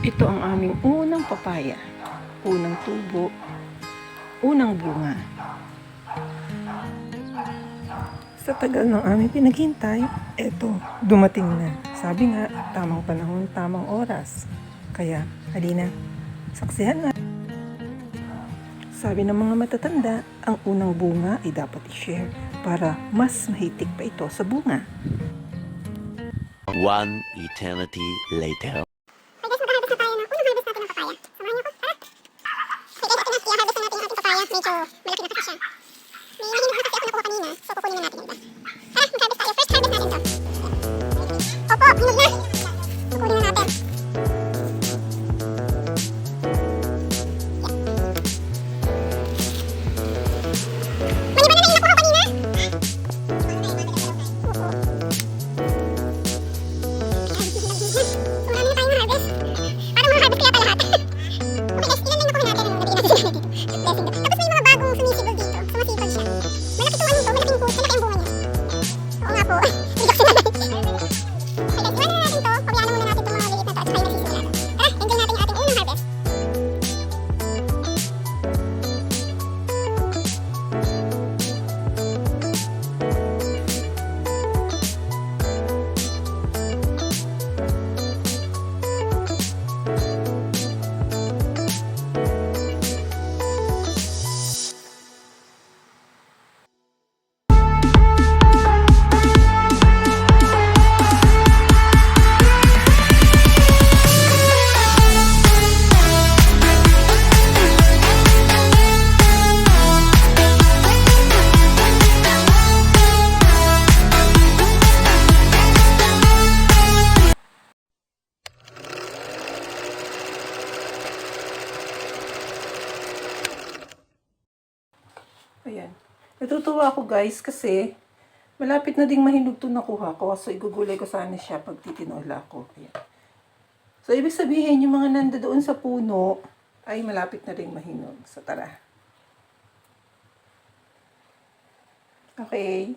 Ito ang aming unang papaya. Unang tubo. Unang bunga. Sa tagal ng aming pinaghintay, eto, dumating na. Sabi nga, tamang panahon, tamang oras. Kaya, halina, saksihan na. Sabi ng mga matatanda, ang unang bunga ay dapat i-share para mas mahitik pa ito sa bunga. One eternity later. Ay guys, mag-harvest na tayo ng unang harvest natin ng papaya. Samahan niyo ko, tara! Okay guys, ito na, i-harvest na natin ang ating papaya. Medyo malaki na kasi siya. May mahinog na kasi ako nakuha kanina, so kukunin na natin yung iba. Ayan. Natutuwa ako guys kasi malapit na ding mahinog to nakuha ko. So igugulay ko sana siya pag titinola ko. Ayan. So ibig sabihin yung mga nanda doon sa puno ay malapit na ring mahinog. So tara. Okay.